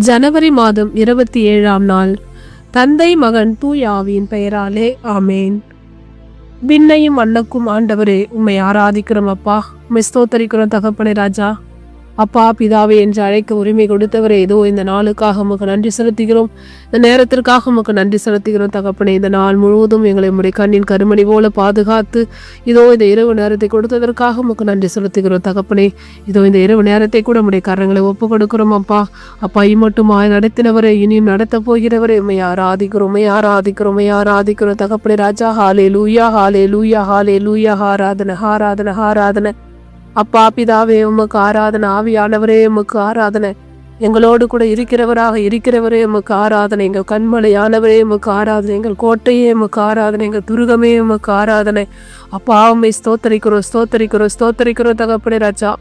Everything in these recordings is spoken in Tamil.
ஜனவரி மாதம் இருபத்தி ஏழாம் நாள். தந்தை மகன் தூய் ஆவியின் பெயராலே ஆமேன். விண்ணையும் மண்ணுக்கும் ஆண்டவரே உம்மை ஆராதிக்கிறோம் அப்பா. உம்மை ஸ்தோத்தரிக்கிறோம் தகப்பனே ராஜா. அப்பா பிதாவே என்று அழைக்க உரிமை கொடுத்தவரே ஏதோ இந்த நாளுக்காக உமக்கு நன்றி செலுத்துகிறோம். இந்த நேரத்திற்காக உமக்கு நன்றி செலுத்துகிறோம் தகப்பனே. இந்த நாள் முழுவதும் எங்களை உடைய கண்ணின் கருமணி போல பாதுகாத்து இதோ இந்த இரவு நேரத்தை கொடுத்ததற்காக உமக்கு நன்றி செலுத்துகிறோம் தகப்பனே. இதோ இந்த இரவு நேரத்தை கூட உடைய கரங்களை ஒப்பு கொடுக்கிறோம் அப்பா. அப்பா இம்மட்டுமாய் நடத்தினவரை இனியும் நடத்த போகிறவரை. உண்மை ஆராதிக்கிறோம் உண்மை ஆராதிக்கிறோம் உண்மை ஆராதிக்கிறோம் தகப்பனே. ராஜா ஹாலே லூயா ஹாலே லூயா ஹாலே லூயா ஹாராதன ஹாராதன ஹாராதன அப்பா பிதாவே உமக்கு ஆராதனை ஆவியானவரே உமக்கு ஆராதனை. எங்களோடு கூட இருக்கிறவராக இருக்கிறவரே உமக்கு ஆராதனை. எங்கள் கண்மலையானவரே உமக்கு ஆராதனை. எங்கள் கோட்டையே உமக்கு ஆராதனை. எங்கள் துருகமே உமக்கு ஆராதனை. அப்பா உண்மை ஸ்தோத்தரிக்கிறோம் ஸ்தோத்தரிக்கிறோம் ஸ்தோத்தரிக்கிறோம் தகப்பனே ராஜா.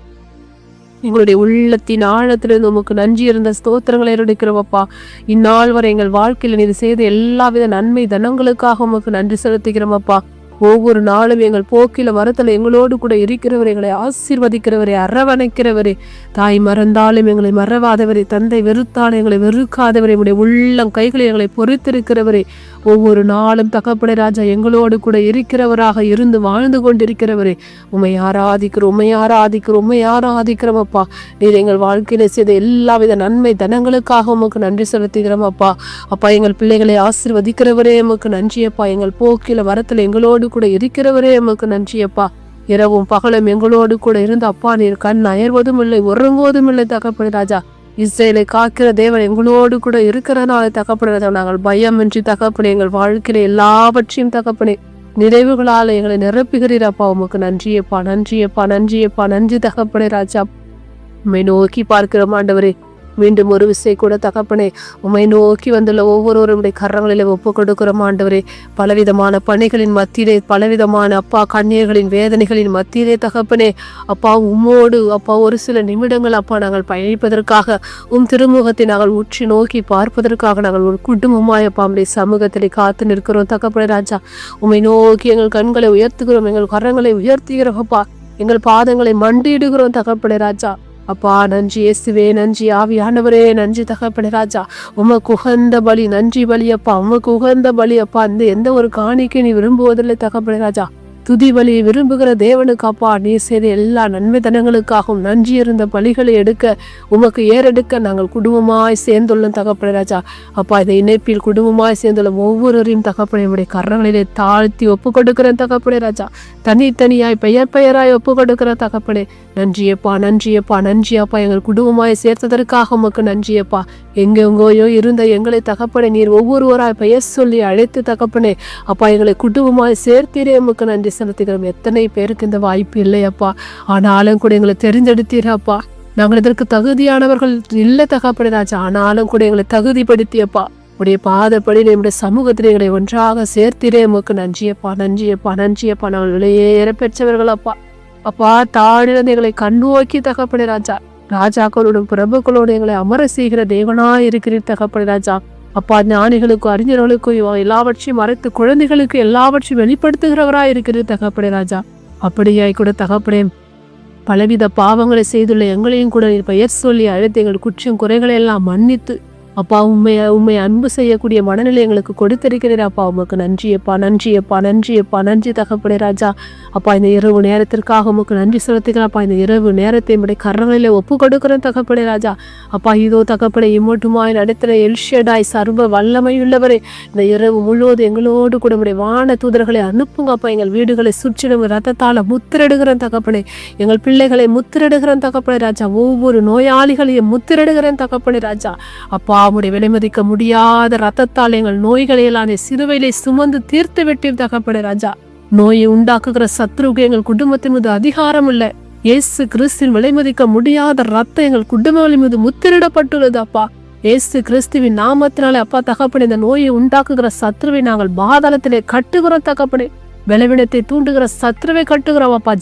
எங்களுடைய உள்ளத்தின் ஆழத்திலிருந்து உமக்கு நன்றி இருந்த ஸ்தோத்திரங்களை எடுக்கிறோம் இந்நாள் வரை எங்கள் வாழ்க்கையில் நீர் செய்த எல்லாவித நன்மை தனங்களுக்காக உமக்கு நன்றி செலுத்துகிறோம்ப்பா ஒவ்வொரு நாளும் எங்கள் போக்கில வரத்தில் எங்களோடு கூட இருக்கிறவரை எங்களை ஆசீர்வதிக்கிறவரே அரவணைக்கிறவரே. தாய் மறந்தாலும் எங்களை மறவாதவரே தந்தை வெறுத்தாலும் எங்களை வெறுக்காதவரே உடைய உள்ளம் கைகளை எங்களை பொறுத்திருக்கிறவரே. ஒவ்வொரு நாளும் தகப்பட ராஜா எங்களோடு கூட இருக்கிறவராக இருந்து வாழ்ந்து கொண்டிருக்கிறவரே. உமை ஆராதிக்கிறோம் உமை ஆராதிக்கிறோம் உமை ஆராதிக்கிறோம் அப்பா. நீர் எங்கள் வாழ்க்கையில செய்த எல்லாவித நன்மை தனங்களுக்காக உமக்கு நன்றி செலுத்துகிறோம் அப்பா. அப்பா எங்கள் பிள்ளைகளை ஆசிர்வதிக்கிறவரே உமக்கு நன்றியப்பா எங்கள் போக்கில வரத்தில் எங்களோடு கூட இருக்கிறவரே எமக்கு நன்றியப்பா இரவும் பகலும் எங்களோடு கூட இருந்து அப்பா நீர் கண் அயர்வதும் இல்லை உறங்குவதும் இல்லை தகப்படு ராஜா. இஸ்ரேலை காக்கிற தேவன் எங்களோடு கூட இருக்கிறனால ராஜா. நாங்கள் பயமின்றி தகப்பனே எங்கள் வாழ்க்கையில எல்லாவற்றையும் தகப்பனே நிறைவுகளால் எங்களை நிரப்புகிறீர் அப்பா. உமக்கு நன்றியப்பா நன்றியப்பா நன்றியப்பா நன்றி தகப்பனே ராஜா. உண்மை நோக்கி பார்க்கிறோம் ஆண்டவரே. மீண்டும் ஒரு விசை கூட தகப்பனே உமை நோக்கி வந்துள்ள ஒவ்வொருவருடைய கரங்களிலே ஒப்பு கொடுக்கிறோம் ஆண்டவரே பலவிதமான பணிகளின் மத்தியிலே பலவிதமான அப்பா கண்ணீர்களின் வேதனைகளின் மத்தியிலே தகப்பனே அப்பா உம்மோடு அப்பா ஒரு சில நிமிடங்கள் அப்பா நாங்கள் பயணிப்பதற்காக உம் திருமுகத்தை நாங்கள் உற்றி நோக்கி பார்ப்பதற்காக நாங்கள் ஒரு குடும்பமாய் அப்பா நம்முடைய சமூகத்திலே காத்து நிற்கிறோம் தகப்பனே ராஜா உமை நோக்கி எங்கள் கண்களை உயர்த்துகிறோம் எங்கள் கரங்களை உயர்த்துகிறோம் அப்பா எங்கள் பாதங்களை மண்டியிடுகிறோம் தகப்பனே ராஜா அப்பா நன்றி இயேசுவே நன்றி ஆவியானவரே நன்றி தகப்பன ராஜா. உமக்கு உகந்த பலி நன்றி பலி அப்பா உமக்கு உகந்த பலி அப்பா. அந்த எந்த ஒரு காணிக்கை நீ விரும்புவதில்லை தகப்பன ராஜா. துதி பலி விரும்புகிற தேவனுக்கு அப்பா நீ செய்த எல்லா நன்மை தனங்களுக்காகவும் நன்றி இருந்த பலிகளை எடுக்க உமக்கு ஏறெடுக்க நாங்கள் குடும்பமாய் சேர்ந்துள்ளோம் தகப்பன ராஜா. அப்பா இதை இணைப்பில் குடும்பமாய் சேர்ந்துள்ள ஒவ்வொருவரையும் தகப்பனை உடைய கரணங்களிலே தாழ்த்தி ஒப்பு கொடுக்கிறேன் தகப்பனே ராஜா. தனித்தனியாய் பெயர் பெயராய் ஒப்பு கொடுக்கிற தகப்பனே நன்றியப்பா நன்றியப்பா நன்றியப்பா எங்கள் குடும்பமாய் சேர்த்ததற்காக உமக்கு நன்றியப்பா எங்கெங்கோயோ இருந்த எங்களை தகப்பனை நீர் ஒவ்வொருவராய் பெயர் சொல்லி அழைத்து தகப்பனே அப்பா எங்களை குடும்பமாய் சேர்த்தீரே உமக்கு நன்றி செலுத்துகிறோம் எத்தனை பேருக்கு இந்த வாய்ப்பு இல்லையப்பா? ஆனாலும் கூட எங்களை தெரிஞ்செடுத்தீராப்பா நாங்கள் இதற்கு தகுதியானவர்கள் இல்லை தகப்பனே ராஜா. ஆனாலும் கூட எங்களை தகுதிப்படுத்தியப்பா. உடைய பாதப்படி நம்முடைய சமூகத்தில் எங்களை ஒன்றாக சேர்த்திரே. உமக்கு நன்றியப்பா நன்றியப்பா நன்றியப்பா. நாங்கள் விலையேற பெற்றவர்கள் அப்பா அப்பா தாழிலிருந்து எங்களை கண்ணோக்கி தகப்பனே ராஜா. ராஜாக்களோடும் பிரபுக்களோடு எங்களை அமர செய்கிற தேவனா இருக்கிறீர் தகப்பனே ராஜா. அப்பா ஞானிகளுக்கும் அறிஞர்களுக்கும் எல்லாவற்றையும் மறைத்து குழந்தைகளுக்கு எல்லாவற்றையும் வெளிப்படுத்துகிறவராக இருக்கிறது தகப்படை ராஜா. அப்படியாய் கூட தகப்பனே பலவித பாவங்களை செய்துள்ள எங்களையும் கூட பெயர் சொல்லி அழைத்து எங்கள் குற்றம் குறைகளை எல்லாம் மன்னித்து அப்பா உண்மை உண்மை அன்பு செய்யக்கூடிய மனநிலை எங்களுக்கு கொடுத்திருக்கிறீர் அப்பா. உமக்கு நன்றியப்பா நன்றியப்பா நன்றியப்பா நன்றி தகப்படை ராஜா. அப்பா இந்த இரவு நேரத்திற்காக உமக்கு நன்றி செலுத்துகிறப்பா இந்த இரவு நேரத்தை நம்முடைய கரங்களில் ஒப்பு கொடுக்கிறேன் தகப்படை ராஜா. அப்பா இதோ தகப்படை இம்மட்டுமாய் நடத்துகிற எல்ஷடாய் சர்வ வல்லமையுள்ளவரே. இந்த இரவு முழுவதும் எங்களோடு கூட நம்முடைய வான தூதர்களை அனுப்புங்க அப்பா. எங்கள் வீடுகளை சுற்றிடும் ரத்தத்தால் முத்திரடுகிறேன் தகப்பனே. எங்கள் பிள்ளைகளை முத்திரடுகிறேன் தகப்பனே ராஜா. ஒவ்வொரு நோயாளிகளையும் முத்திரடுகிறேன் தகப்பனே ராஜா. அப்பா உம்முடைய விலைமதிக்க முடியாத ரத்தத்தால் எங்கள் நோய்களை எல்லாம் சிறுவையிலே சுமந்து தீர்த்து விட்டு தகப்பட ராஜா. நோயை உண்டாக்குகிற சத்ருவுக்கு எங்கள் குடும்பத்தின் மீது அதிகாரம் இல்லை இயேசு கிறிஸ்துவின் விலைமதிக்க முடியாத ரத்தம் எங்கள் குடும்பங்களின் மீது முத்திரிடப்பட்டுள்ளது அப்பா. ஏசு கிறிஸ்துவின் நாமத்தினாலே அப்பா தகப்பனே இந்த நோயை உண்டாக்குகிற சத்ருவை நாங்கள் பாதாளத்திலே கட்டுகிறோம் தகப்பனே. பலவீனத்தை தூண்டுகிற சத்ருவை கட்டுகிறோம் அப்பா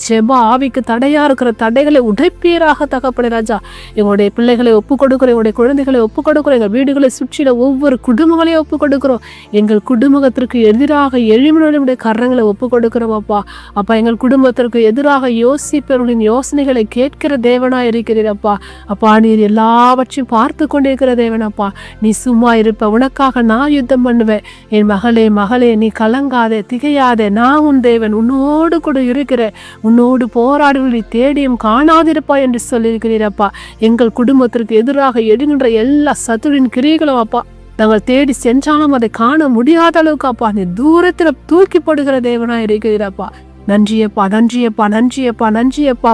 ஆவிக்கு தடையா இருக்கிற தடைகளை உடைப்பீராக தகப்படை ராஜா. எங்களுடைய பிள்ளைகளை ஒப்பு கொடுக்குறோம் எங்களுடைய குழந்தைகளை ஒப்பு கொடுக்கிறோம் எங்கள் வீடுகளை சுற்றில ஒவ்வொரு குடும்பங்களையும் ஒப்பு கொடுக்குறோம். எங்கள் குடும்பத்திற்கு எதிராக எழுமினுடைய கரங்களை ஒப்பு கொடுக்கிறோம் அப்பா. அப்பா எங்கள் குடும்பத்திற்கு எதிராக யோசிப்பவர்களின் யோசனைகளை கேட்கிற தேவனா இருக்கிறீர் அப்பா. அப்பா நீர் எல்லாவற்றையும் பார்த்து கொண்டிருக்கிற தேவனப்பா நீ சும்மா இருப்ப உனக்காக நான் யுத்தம் பண்ணுவேன். என் மகளே மகளே நீ கலங்காதே திகையாதே நான் உன் தேவன் உன்னோடு கூட இருக்கிற உன்னோடு போராடுவதை தேடியும் காணாதிருப்பா என்று சொல்லியிருக்கிறீரப்பா எங்கள் குடும்பத்திற்கு எதிராக எடுகின்ற எல்லா சத்துரின் கிரியைகளும் அப்பா நாங்கள் தேடி சென்றாலும் அதை காண முடியாத அளவுக்கு அப்பா நீ தூரத்தில் தூக்கி போடுகிற தேவனாக இருக்கிறீரப்பா நன்றியப்பா நன்றியப்பா நன்றியப்பா நன்றியப்பா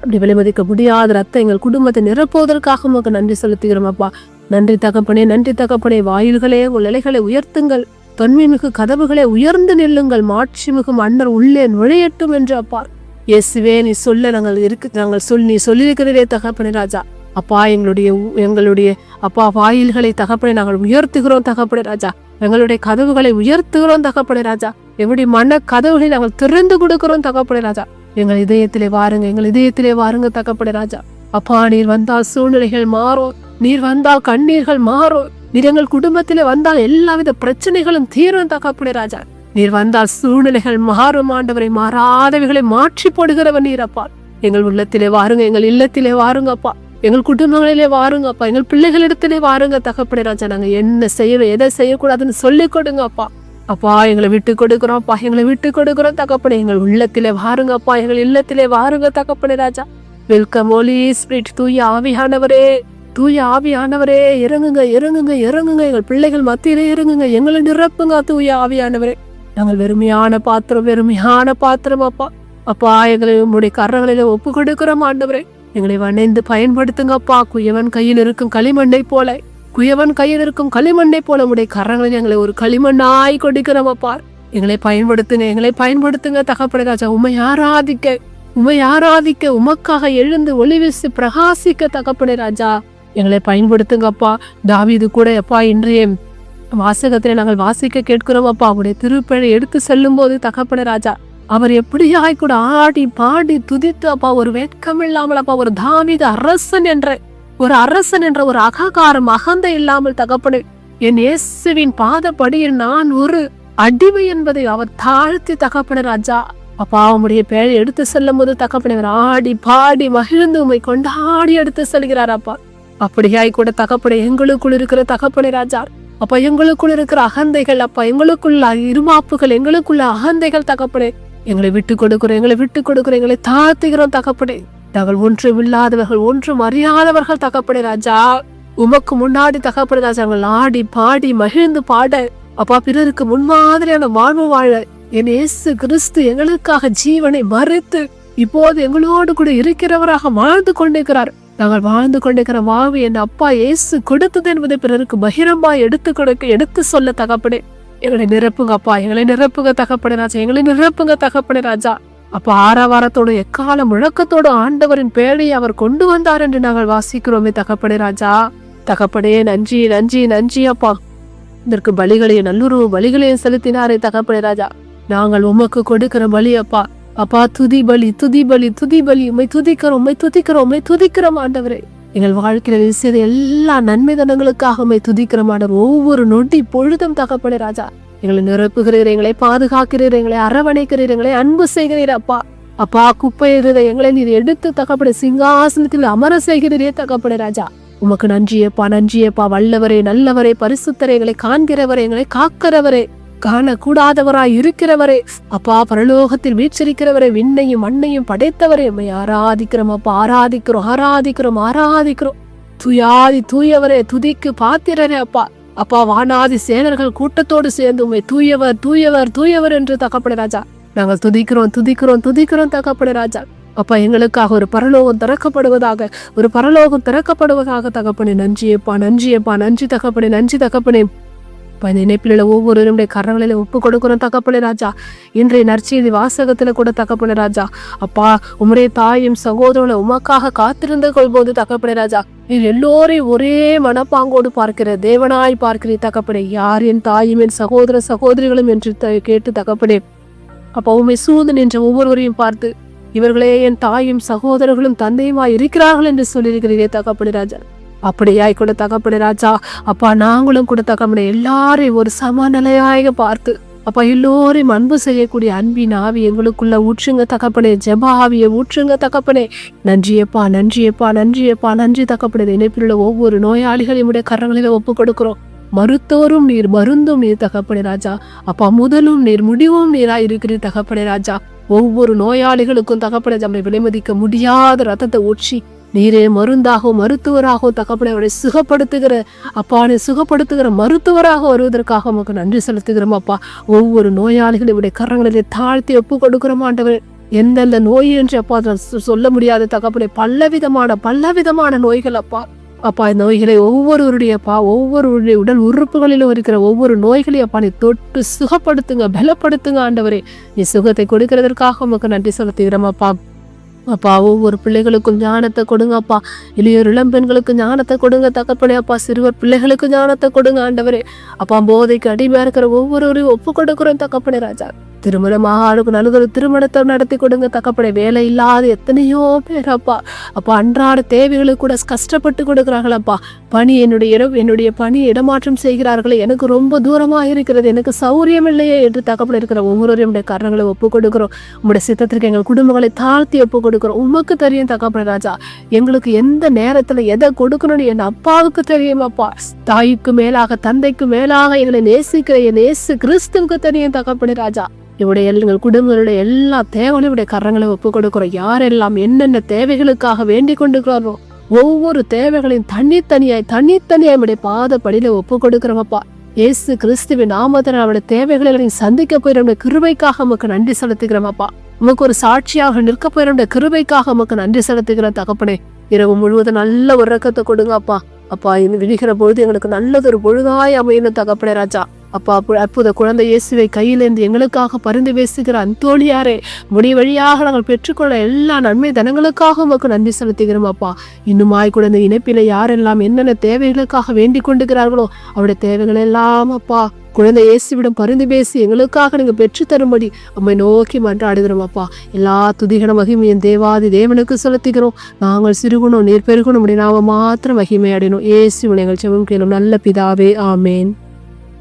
அப்படி விலைமதிக்க முடியாத ரத்தம் எங்கள் குடும்பத்தை நிரப்புவதற்காக உமக்கு நன்றி செலுத்துகிறோம் அப்பா. நன்றி தகப்பனே நன்றி தகப்பனே வாயில்களே உங்கள் இலைகளை உயர்த்துங்கள். தொன்மைமிகு கதவுகளை உயர்ந்து நில்லுங்கள். மாட்சிமிகு மன்னர் உள்ளே நுழையட்டும் என்று அப்பா. இயேசுவே நீ சொல்ல நாங்கள் இருக்கு நாங்கள் சொல் நீ சொல்லியிருக்கிறதே தகப்பனே ராஜா. அப்பா எங்களுடைய உ- எங்களுடைய அப்பா வாயில்களை தகப்பனை நாங்கள் உயர்த்துகிறோம் தகப்பனே ராஜா. எங்களுடைய கதவுகளை உயர்த்துகிறோம் தகப்பனே ராஜா. எப்படி மன கதவுகளை நாங்கள் திறந்து கொடுக்கிறோம் தகப்பனே ராஜா. எங்கள் இதயத்திலே வாருங்க எங்கள் இதயத்திலே வாருங்க தகப்பனே ராஜா. அப்பா நீர் வந்தால் சூழ்நிலைகள் மாறும். நீர் வந்தால் கண்ணீர்கள் மாறும். நீர் எங்கள் குடும்பத்தில் வந்தால் எல்லாவித பிரச்சனைகளும் தீரும் தகப்பனே ராஜா. நீர் வந்தால் சூழ்நிலைகள் மாறும் ஆண்டவரை மாறாதவைகளை மாற்றி போடுகிறவர் நீர் அப்பா. எங்கள் உள்ளத்திலே வாருங்க எங்கள் இல்லத்திலே வாருங்க அப்பா. எங்கள் குடும்பங்களிலே வாருங்க அப்பா. எங்கள் பிள்ளைகளிடத்திலே வாருங்க தகப்படை ராஜா. நாங்கள் என்ன செய்யணும் எதை செய்யக்கூடாதுன்னு சொல்லி கொடுங்க அப்பா. அப்பா எங்களை விட்டு கொடுக்குறோம் அப்பா. எங்களை விட்டு கொடுக்குறோம் தகப்படை எங்கள் உள்ளத்திலே வாருங்க அப்பா. எங்கள் இல்லத்திலே வாருங்க தகப்படை ராஜா. வெல்கம் ஓலி ஸ்பிரிட் தூய ஆவியானவரே. தூய ஆவியானவரே இறங்குங்க இறங்குங்க இறங்குங்க. எங்கள் பிள்ளைகள் மத்தியிலே இறங்குங்க. எங்களை நிரப்புங்க தூய ஆவியானவரே. நாங்கள் வெறுமையான பாத்திரம் வெறுமையான பாத்திரம் அப்பா. அப்பா எங்களை உங்களுடைய கரங்களில ஒப்பு கொடுக்கிறோம் ஆண்டவரே. எங்களை வணைந்து பயன்படுத்துங்கப்பா குயவன் கையில் இருக்கும் களிமண்ணை போல குயவன் கையில் இருக்கும் களிமண்ணை போல உடைய கரங்களில் எங்களை ஒரு களிமண்ணாய் கொடுக்கிறோம் அப்பா. எங்களை பயன்படுத்துங்க எங்களை பயன்படுத்துங்க தகப்பட ராஜா. உண்மை ஆராதிக்க உமை ஆராதிக்க உமக்காக எழுந்து ஒளிவீசி பிரகாசிக்க தகப்பனே ராஜா. எங்களை பயன்படுத்துங்கப்பா. தாவிது கூட எப்பா இன்றைய வாசகத்தை நாங்கள் வாசிக்க கேட்கிறோம் அப்பா. அவருடைய திருப்பழை எடுத்து செல்லும் போது தகப்பன ராஜா அவர் எப்படியாய் கூட ஆடி பாடி துதித்து அப்பா ஒரு வெட்கம் இல்லாமல் அப்பா ஒரு தாவித அரசன் என்ற ஒரு அரசன் என்ற ஒரு அககாரம் அகந்த இல்லாமல் தகப்பனு என் இயேசுவின் பாதப்படியில் நான் ஒரு அடிமை என்பதை அவர் தாழ்த்தி தகப்பன ராஜா. அப்பா அவனுடைய பெயரை எடுத்து செல்லும் போது தகப்பனவர் ஆடி பாடி மகிழ்ந்து உமை கொண்டாடி எடுத்து செல்கிறார் அப்பா. அப்படியாய் கூட தகப்பனை எங்களுக்குள் இருக்கிற தகப்பனை ராஜா. அப்பா எங்களுக்குள் இருக்கிற அகந்தைகள் அப்பா எங்களுக்குள்ள இருமாப்புகள் எங்களுக்குள்ள அகந்தைகள் தகப்பனே. எங்களை விட்டு கொடுக்கிறோம் எங்களை விட்டு கொடுக்கிறோம் எங்களை தாழ்த்துகிறோம் தகப்பனே. நாங்கள் ஒன்றும் இல்லாதவர்கள் ஒன்றும் அறியாதவர்கள் தகப்பனே ராஜா. உமக்கு முன்னாடி தகப்பனே ராஜா நாங்கள் ஆடி பாடி மகிழ்ந்து பாட அப்பா பிறருக்கு முன்மாதிரியான வாழ்வு வாழ என் இயேசு கிறிஸ்து எங்களுக்காக ஜீவனை மறுத்து இப்போது எங்களோடு கூட இருக்கிறவராக வாழ்ந்து கொண்டிருக்கிறார். நாங்கள் வாழ்ந்து கொண்டிருக்கிற வாழ்வு என் அப்பா இயேசு கொடுத்தது என்பதை பிறருக்கு பகிரமா எடுத்து கொடுக்க எடுத்து சொல்ல தகப்படே எங்களை நிரப்புங்க அப்பா எங்களை நிரப்புங்க தகப்படை ராஜா எங்களை நிரப்புங்க தகப்படை ராஜா. அப்ப ஆரவாரத்தோடு எக்கால முழக்கத்தோடு ஆண்டவரின் பேழையை அவர் கொண்டு வந்தார் என்று நாங்கள் வாசிக்கிறோமே தகப்படை ராஜா. தகப்படையே நன்றி நன்றி நன்றி அப்பா. இதற்கு பலிகளையும் நல்லுறவு பலிகளையும் செலுத்தினாரே தகப்படை ராஜா. நாங்கள் உமக்கு கொடுக்கிற பலி அப்பா. அப்பா துதி பலி துதி பலி துதி பலி. உம்மை துதிக்கிறோம் உம்மை துதிக்கிறோம் உம்மை துதிக்கிறோம் ஆண்டவரே. எங்கள் வாழ்க்கையில் செய்த எல்லா நன்மை தனங்களுக்காக உம்மை துதிக்கிறோம் ஆண்டவர். ஒவ்வொரு நொடி பொழுதும் தகப்பனே ராஜா. எங்களை நிரப்புகிறீர் எங்களை பாதுகாக்கிறீர் எங்களை அரவணைக்கிறீர் எங்களை அன்பு செய்கிறீர் அப்பா. அப்பா குப்பை எங்களை நீர் எடுத்து தகப்பட சிங்காசனத்தில் அமர செய்கிறீரே தகப்பட ராஜா. உமக்கு நன்றியப்பா நன்றியப்பா வல்லவரே நல்லவரே பரிசுத்தரே எங்களை காண்கிறவரே எங்களை காக்கிறவரே. காணக்கூடாதவராய் இருக்கிறவரே அப்பா பரலோகத்தில் வீற்றிருக்கிறவரே விண்ணையும் மண்ணையும் படைத்தவரே. உம்மை ஆராதிக்கிறோம் அப்பா ஆராதிக்கிறோம் ஆராதிக்கிறோம் ஆராதிக்கிறோம். துயாதி தூயவரே துதிக்கு பாத்திரரே அப்பா. அப்பா வானாதி சேனர்கள் கூட்டத்தோடு சேர்ந்து உண்மை தூயவர் தூயவர் தூயவர் என்று தகப்பட ராஜா. நாங்கள் துதிக்கிறோம் துதிக்கிறோம் துதிக்கிறோம் தகப்பட ராஜா. அப்பா எங்களுக்காக ஒரு பரலோகம் திறக்கப்படுவதாக ஒரு பரலோகம் திறக்கப்படுவதாக தகப்பனே நன்றியப்பா நன்றியப்பா நன்றி தகப்பனே நன்றி தகப்பனே. அப்போ இந்த இணைப்பில் ஒவ்வொருவருடைய கரங்களில ஒப்பு கொடுக்கிறோம் தகப்பனே ராஜா. இன்றைய நற்செய்தி வாசகத்துல கூட தகப்பனே ராஜா. அப்பா உம்முடைய தாயும் சகோதரனை உமக்காக காத்திருந்து கொள்போது தகப்பனே ராஜா. நீர் எல்லோரையும் ஒரே மனப்பாங்கோடு பார்க்கிற தேவனாய் பார்க்கிறீர் தகப்பனே. யார் என் தாயும் என் சகோதர சகோதரிகளும் என்று த- கேட்டு தகப்பனே. அப்போ உண்மை சூழ்ந்து நின்ற ஒவ்வொருவரையும் பார்த்து இவர்களே என் தாயும் சகோதரர்களும் தந்தையுமாய் இருக்கிறார்கள் என்று சொல்லியிருக்கிறீரே தகப்படி ராஜா. அப்படியாய் கூட தகப்படி ராஜா. அப்பா நாங்களும் கூட தகப்படி எல்லாரையும் ஒரு சமநிலையாக பார்த்து அப்பா எல்லோரையும் அன்பு செய்யக்கூடிய அன்பின் ஆவி எங்களுக்குள்ள ஊற்றுங்க தகப்பனே. ஜப ஆவியை ஊற்றுங்க தகப்பனே. நன்றியப்பா நன்றியப்பா நன்றியப்பா நன்றி தகப்பனே. இணைப்பில் உள்ள ஒவ்வொரு நோயாளிகளையும் உடைய கரங்களில் ஒப்பு கொடுக்கிறோம். மருத்துவரும் நீர் மருந்தும் நீர் தகப்பனே ராஜா. அப்பா முதலும் நீர் முடிவும் நீராய் இருக்கிறீர் தகப்பனே ராஜா. ஒவ்வொரு நோயாளிகளுக்கும் தகப்பனே நம்மை விலைமதிக்க முடியாத ரத்தத்தை ஊற்றி நீரே மருந்தாகோ மருத்துவராகவும் தகப்பனை அவரை சுகப்படுத்துகிற அப்பானை சுகப்படுத்துகிற மருத்துவராக வருவதற்காக உமக்கு நன்றி செலுத்துகிறோம் அப்பா. ஒவ்வொரு நோயாளிகளும் இவருடைய கரங்களிலே தாழ்த்தி ஒப்பு கொடுக்கிறோம் ஆண்டவர். எந்தெந்த நோய் என்று அப்பா சொல்ல முடியாத தகப்பனை பலவிதமான பலவிதமான நோய்கள் அப்பா. அப்பா இந்த நோய்களை ஒவ்வொருவருடைய அப்பா ஒவ்வொருவருடைய உடல் உறுப்புகளிலும் இருக்கிற ஒவ்வொரு நோய்களையும் அப்பா நீ தொட்டு சுகப்படுத்துங்க பலப்படுத்துங்க ஆண்டவரே. நீ சுகத்தை கொடுக்கிறதற்காக உமக்கு நன்றி செலுத்துகிறோம் அப்பா. அப்பா ஒவ்வொரு பிள்ளைகளுக்கும் ஞானத்தை கொடுங்கப்பா இளையோர் இளம்பெண்களுக்கு ஞானத்தை கொடுங்க தகப்பனே அப்பா. சிறுவர் பிள்ளைகளுக்கு ஞானத்தை கொடுங்க ஆண்டவரே. அப்பா போதைக்கு அடிமையாக இருக்கிற ஒவ்வொருவரையும் ஒப்பு கொடுக்குறோம் தகப்பனே ராஜா. திருமணமாக ஆளுக்கு நல்லதொரு திருமணத்தை நடத்தி கொடுங்க. தகப்பனே வேலை இல்லாத எத்தனையோ பேர் அப்பா. அப்பா அன்றாட தேவைகளுக்கு கூட கஷ்டப்பட்டு கொடுக்குறாங்களப்பா பணி என்னுடைய இடம் என்னுடைய பணி இடமாற்றம் செய்கிறார்களே. எனக்கு ரொம்ப தூரமாக இருக்கிறது. எனக்கு சௌரியம் இல்லையே என்று தகப்பன இருக்கிற ஒவ்வொருவருடைய உடைய கரங்களை ஒப்பு கொடுக்குறோம். உங்களுடைய சித்தத்திற்கு எங்கள் குடும்பங்களை தாழ்த்தி ஒப்பு கொடுக்குறோம். உமக்கு தெரியும் தகப்பன ராஜா. எங்களுக்கு எந்த நேரத்தில் எதை கொடுக்கணும்னு என் அப்பாவுக்கு தெரியும் அப்பா. தாய்க்கு மேலாக தந்தைக்கு மேலாக எங்களை நேசிக்கிற என் நேசு கிறிஸ்துவுக்கு தெரியும் தகப்பன ராஜா. இவருடைய எங்கள் குடும்பங்களுடைய எல்லா தேவைகளையும் உடைய கரங்களை ஒப்பு கொடுக்கிறோம். யாரெல்லாம் என்னென்ன தேவைகளுக்காக வேண்டிக் கொண்டிருக்கிறாரோ ஒவ்வொரு தேவைகளையும் தனித்தனியாய் தனித்தனியாய் உடைய பாதப்படியில ஒப்பு கொடுக்கிறோமப்பா இயேசு கிறிஸ்துவின் நாமத்தில் அவருடைய தேவைகளை சந்திக்க போயிட நம்முடைய கிருபைக்காக நமக்கு நன்றி செலுத்துகிறோமப்பா உமக்கு ஒரு சாட்சியாக நிற்க போயிட நம்முடைய கிருபைக்காக நமக்கு நன்றி செலுத்துகிற தகப்பனே. இரவு முழுவதும் நல்ல ஒரு ரக்கத்தை கொடுங்க அப்பா. அப்பா விழிகிற பொழுது எங்களுக்கு நல்லதொரு பொழுதாய் அமையணும் தகப்பனே ராஜா. அப்பா அற்புத குழந்தை இயேசுவை கையிலேருந்து எங்களுக்காக பரிந்து பேசுகிற அந்தோழியாரே முடி வழியாக நாங்கள் பெற்றுக்கொள்ள எல்லா நன்மை தனங்களுக்காக உமக்கு நன்றி செலுத்துகிறோம் அப்பா. இன்னுமாய் கூட இந்த இணைப்பில யாரெல்லாம் என்னென்ன தேவைகளுக்காக வேண்டிக் கொண்டுகிறார்களோ அவருடைய தேவைகள் எல்லாம் அப்பா குழந்தை இயேசுவிடம் பரிந்து பேசி எங்களுக்காக நீங்க பெற்று தரும்படி உம்மை நோக்கி மன்றாடுகிறோம் அப்பா. எல்லா துதிகன மகிமையும் தேவாதி தேவனுக்கு செலுத்துகிறோம். நாங்கள் சிறுகுணம் நீர் பெருகணும் அப்படி நாம மாத்திரம் மகிமை அடையணும் இயேசுவின் எங்கள் செவம் கேளும் நல்ல பிதாவே ஆமேன்.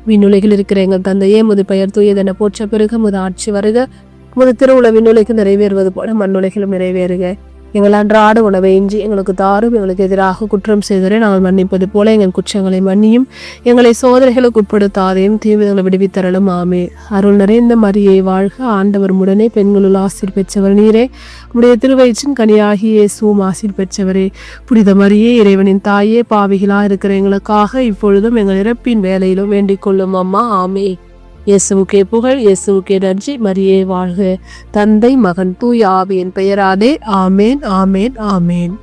விண்ணுலகில் இருக்கிற எங்கள் தந்தையே முது பெயர் தூயதென போற்ற பிறகு முது ஆட்சி வருக. முது திருவுள விண்ணுலைக்கு நிறைவேறுவது போல மண்ணுலகிலும் நிறைவேறுக. எங்கள் அன்றாட உணவை இன்றி எங்களுக்கு தாரும் எங்களுக்கு எதிராக குற்றம் செய்தரை நாங்கள் மன்னிப்பது போல எங்கள் குற்றங்களை மன்னியும். எங்களை சோதனைகளுக்கு உட்படுத்தாதையும் தீவிரங்களை விடுவித்தரலும் ஆமே அருள் நிறைந்த மரியை வாழ்க ஆண்டவர் உடனே பெண்களுள் ஆசிர் பெற்றவர் நீரே. உடைய திருவயிற்றின் கனியாகியே சூம் ஆசிர் பெற்றவரே. புனித மரியே இறைவனின் தாயே பாவிகளாக இருக்கிற எங்களுக்காக இப்பொழுதும் எங்கள் இறப்பின் வேலையிலும் வேண்டிக் கொள்ளும் அம்மா ஆமே இயேசுவுக்கே புகழ் இயேசுவுக்கே நன்றி. மரியே வாழ்க. தந்தை மகன் தூய் ஆவியின் பெயராதே ஆமேன் ஆமேன் ஆமேன்.